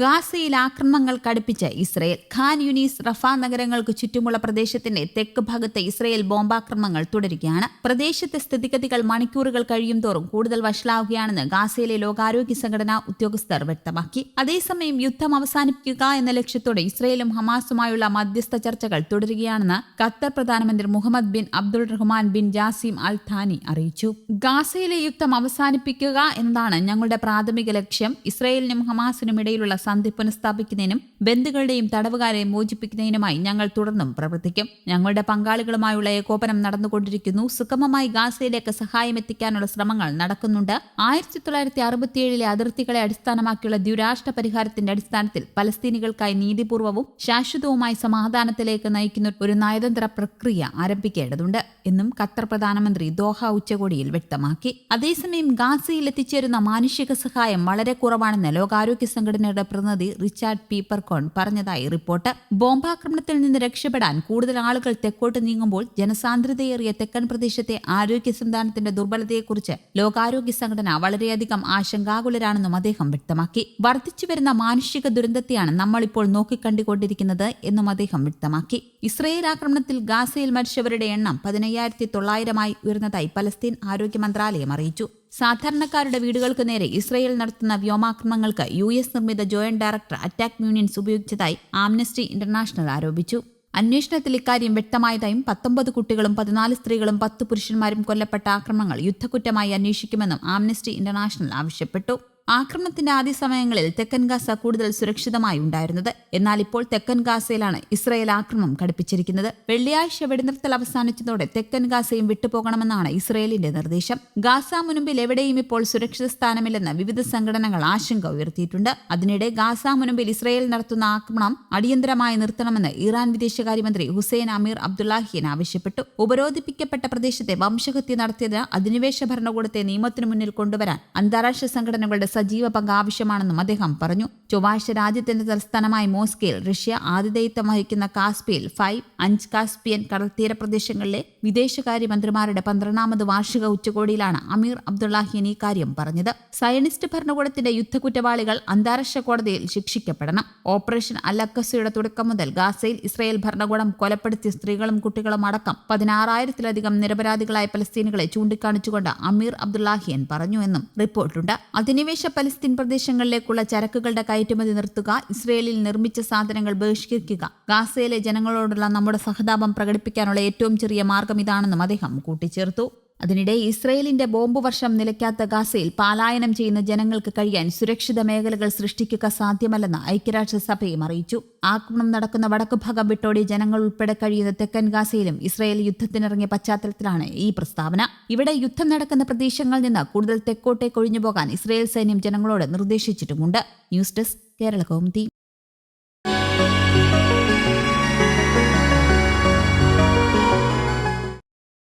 ഗാസയിൽ ആക്രമണങ്ങൾ കടുപ്പിച്ച് ഇസ്രയേൽ. ഖാൻ യുനീസ് റഫ നഗരങ്ങൾക്ക് ചുറ്റുമുള്ള പ്രദേശത്തിന്റെ തെക്ക് ഭാഗത്ത് ഇസ്രയേൽ ബോംബാക്രമണങ്ങൾ തുടരുകയാണ്. പ്രദേശത്തെ സ്ഥിതിഗതികൾ മണിക്കൂറുകൾ കഴിയും തോറും കൂടുതൽ വഷളാവുകയാണെന്ന് ഗാസയിലെ ലോകാരോഗ്യ സംഘടനാ ഉദ്യോഗസ്ഥർ വ്യക്തമാക്കി. അതേസമയം യുദ്ധം അവസാനിപ്പിക്കുക എന്ന ലക്ഷ്യത്തോടെ ഇസ്രയേലും ഹമാസുമായുള്ള മധ്യസ്ഥ ചർച്ചകൾ തുടരുകയാണെന്ന് ഖത്തർ പ്രധാനമന്ത്രി Mohammed bin Abdul Rahman bin Jassim Al Thani അറിയിച്ചു. ഗാസയിലെ യുദ്ധം അവസാനിപ്പിക്കുക എന്നതാണ് ഞങ്ങളുടെ പ്രാഥമിക ലക്ഷ്യം. ഇസ്രയേലിനും ഹമാസിനും ഇടയിലുള്ള സന്ധി പുനഃസ്ഥാപിക്കുന്നതിനും ബന്ധുക്കളുടെയും തടവുകാരെ മോചിപ്പിക്കുന്നതിനുമായി ഞങ്ങൾ തുടർന്നും പ്രവർത്തിക്കും. ഞങ്ങളുടെ പങ്കാളികളുമായുള്ള ഏകോപനം നടന്നുകൊണ്ടിരിക്കുന്നു. സുഗമമായി ഗാസയിലേക്ക് സഹായം എത്തിക്കാനുള്ള ശ്രമങ്ങൾ നടക്കുന്നുണ്ട്. ആയിരത്തി തൊള്ളായിരത്തി അറുപത്തിയേഴിലെ അതിർത്തികളെ അടിസ്ഥാനമാക്കിയുള്ള ദ്വിരാഷ്ട്ര പരിഹാരത്തിന്റെ അടിസ്ഥാനത്തിൽ പലസ്തീനികൾക്കായി നീതിപൂർവവും ശാശ്വതവുമായി സമാധാനത്തിലേക്ക് നയിക്കുന്ന ഒരു നയതന്ത്ര പ്രക്രിയ ആരംഭിക്കേണ്ടതുണ്ട്. എന്നും ഖത്തർ പ്രധാനമന്ത്രി ദോഹ ഉച്ചകോടിയിൽ വ്യക്തമാക്കി. അതേസമയം ഗാസയിൽ എത്തിച്ചേരുന്ന മാനുഷിക സഹായം വളരെ കുറവാണെന്ന് ലോകാരോഗ്യ സംഘടനയുടെ പ്രതിനിധി റിച്ചാർഡ് പീപ്പർകോൺ പറഞ്ഞതായി റിപ്പോർട്ട്. ബോംബാക്രമണത്തിൽ നിന്ന് രക്ഷപ്പെടാൻ കൂടുതൽ ആളുകൾ തെക്കോട്ട് നീങ്ങുമ്പോൾ ജനസാന്ദ്രതയേറിയ തെക്കൻ പ്രദേശത്തെ ആരോഗ്യ സംവിധാനത്തിന്റെ ദുർബലതയെക്കുറിച്ച് ലോകാരോഗ്യ സംഘടന വളരെയധികം ആശങ്കാകുലരാണെന്നും അദ്ദേഹം വ്യക്തമാക്കി. വർദ്ധിച്ചുവരുന്ന മാനുഷിക ദുരന്തത്തെയാണ് നമ്മളിപ്പോൾ നോക്കിക്കണ്ടുകൊണ്ടിരിക്കുന്നത് എന്നും അദ്ദേഹം വ്യക്തമാക്കി. ഇസ്രയേൽ ആക്രമണത്തിൽ ഗാസയിൽ മരിച്ചവരുടെ എണ്ണം പതിനയ്യായിരത്തി തൊള്ളായിരമായി ഉയർന്നതായി പലസ്തീൻ ആരോഗ്യ മന്ത്രാലയം അറിയിച്ചു. സാധാരണക്കാരുടെ വീടുകൾക്ക് നേരെ ഇസ്രയേൽ നടത്തുന്ന വ്യോമാക്രമണങ്ങൾക്ക് യു എസ് നിർമ്മിത ജോയിന്റ് ഡയറക്ടർ അറ്റാക്ക് യൂണിയൻസ് ഉപയോഗിച്ചതായി ആംനസ്റ്റി ഇന്റർനാഷണൽ ആരോപിച്ചു. അന്വേഷണത്തിൽ ഇക്കാര്യം വ്യക്തമായതായും പത്തൊമ്പത് കുട്ടികളും പതിനാല് സ്ത്രീകളും പത്ത് പുരുഷന്മാരും കൊല്ലപ്പെട്ട ആക്രമണങ്ങൾ യുദ്ധക്കുറ്റമായി അന്വേഷിക്കുമെന്നും ആംനസ്റ്റി ഇന്റർനാഷണൽ ആവശ്യപ്പെട്ടു. ആക്രമണത്തിന്റെ ആദ്യ സമയങ്ങളിൽ തെക്കൻ ഗാസ കൂടുതൽ സുരക്ഷിതമായി ഉണ്ടായിരുന്നത്. എന്നാൽ ഇപ്പോൾ തെക്കൻ ഗാസയിലാണ് ഇസ്രായേൽ ആക്രമണം ഘടിപ്പിച്ചിരിക്കുന്നത്. വെള്ളിയാഴ്ച വെടിനിർത്തൽ അവസാനിച്ചതോടെ തെക്കൻ ഗാസയും വിട്ടുപോകണമെന്നാണ് ഇസ്രായേലിന്റെ നിർദ്ദേശം. ഗാസ മുൻപിൽ എവിടെയും ഇപ്പോൾ സുരക്ഷിത സ്ഥാനമില്ലെന്ന് വിവിധ സംഘടനകൾ ആശങ്ക ഉയർത്തിയിട്ടുണ്ട്. അതിനിടെ ഗാസ മുൻപിൽ ഇസ്രായേൽ നടത്തുന്ന ആക്രമണം അടിയന്തരമായി നിർത്തണമെന്ന് ഇറാൻ വിദേശകാര്യമന്ത്രി ഹുസൈൻ അമീർ അബ്ദുല്ലാഹിയൻ ആവശ്യപ്പെട്ടു. ഉപരോധിപ്പിക്കപ്പെട്ട പ്രദേശത്തെ വംശഹത്യ നടത്തിയത് അധിനിവേശ ഭരണകൂടത്തെ നിയമത്തിനു മുന്നിൽ കൊണ്ടുവരാൻ അന്താരാഷ്ട്ര സംഘടനകളുടെ സജീവ പങ്ക് ആവശ്യമാണെന്നും അദ്ദേഹം പറഞ്ഞു ചൊവ്വാഴ്ച രാജ്യത്തിന്റെ തലസ്ഥാനമായ മോസ്കയിൽ റഷ്യ ആതിഥേയത്വം വഹിക്കുന്ന കാസ്പിയിൽ ഫൈവ് അഞ്ച് കാസ്പിയൻ കടൽത്തീര പ്രദേശങ്ങളിലെ വിദേശകാര്യമന്ത്രിമാരുടെ പന്ത്രണ്ടാമത് വാർഷിക ഉച്ചകോടിയിലാണ് അമീർ അബ്ദുള്ളാഹിയൻ ഈ കാര്യം പറഞ്ഞത്. സയനിസ്റ്റ് ഭരണകൂടത്തിന്റെ യുദ്ധക്കുറ്റവാളികൾ അന്താരാഷ്ട്ര കോടതിയിൽ ശിക്ഷിക്കപ്പെടണം. ഓപ്പറേഷൻ അലക്കസയുടെ തുടക്കം മുതൽ ഗാസയിൽ ഇസ്രായേൽ ഭരണകൂടം കൊലപ്പെടുത്തിയ സ്ത്രീകളും കുട്ടികളും അടക്കം പതിനാറായിരത്തിലധികം നിരപരാധികളായ പലസ്തീനുകളെ ചൂണ്ടിക്കാണിച്ചുകൊണ്ട് അമീർ അബ്ദുള്ളാഹിയൻ പറഞ്ഞു എന്നും റിപ്പോർട്ടുണ്ട്. അധിനിവേശ പലസ്തീൻ പ്രദേശങ്ങളിലേക്കുള്ള ചരക്കുകളുടെ കയറ്റുമതി നിർത്തുക. ഇസ്രയേലിൽ നിർമ്മിച്ച സാധനങ്ങൾ ബഹിഷ്കരിക്കുക. ഗാസയിലെ ജനങ്ങളോടുള്ള നമ്മുടെ സഹതാപം പ്രകടിപ്പിക്കാനുള്ള ഏറ്റവും ചെറിയ മാർഗം ഇതാണെന്നും അദ്ദേഹം കൂട്ടിച്ചേർത്തു. അതിനിടെ ഇസ്രയേലിന്റെ ബോംബ് വർഷം നിലയ്ക്കാത്ത ഗാസയിൽ പാലായനം ചെയ്യുന്ന ജനങ്ങൾക്ക് കഴിയാൻ സുരക്ഷിത മേഖലകൾ സൃഷ്ടിക്കുക സാധ്യമല്ലെന്ന് ഐക്യരാഷ്ട്രസഭയും അറിയിച്ചു. ആക്രമണം നടക്കുന്ന വടക്കുഭാഗം വിട്ടോടി ജനങ്ങൾ ഉൾപ്പെടെ കഴിയുന്ന തെക്കൻ ഗാസയിലും ഇസ്രയേൽ യുദ്ധത്തിനിറങ്ങിയ പശ്ചാത്തലത്തിലാണ് ഈ പ്രസ്താവന. ഇവിടെ യുദ്ധം നടക്കുന്ന പ്രദേശങ്ങളിൽ നിന്ന് കൂടുതൽ തെക്കോട്ടേക്ക് ഒഴിഞ്ഞുപോകാൻ ഇസ്രയേൽ സൈന്യം ജനങ്ങളോട് നിർദ്ദേശിച്ചിട്ടുമുണ്ട്. News desk Kerala Kaumudi.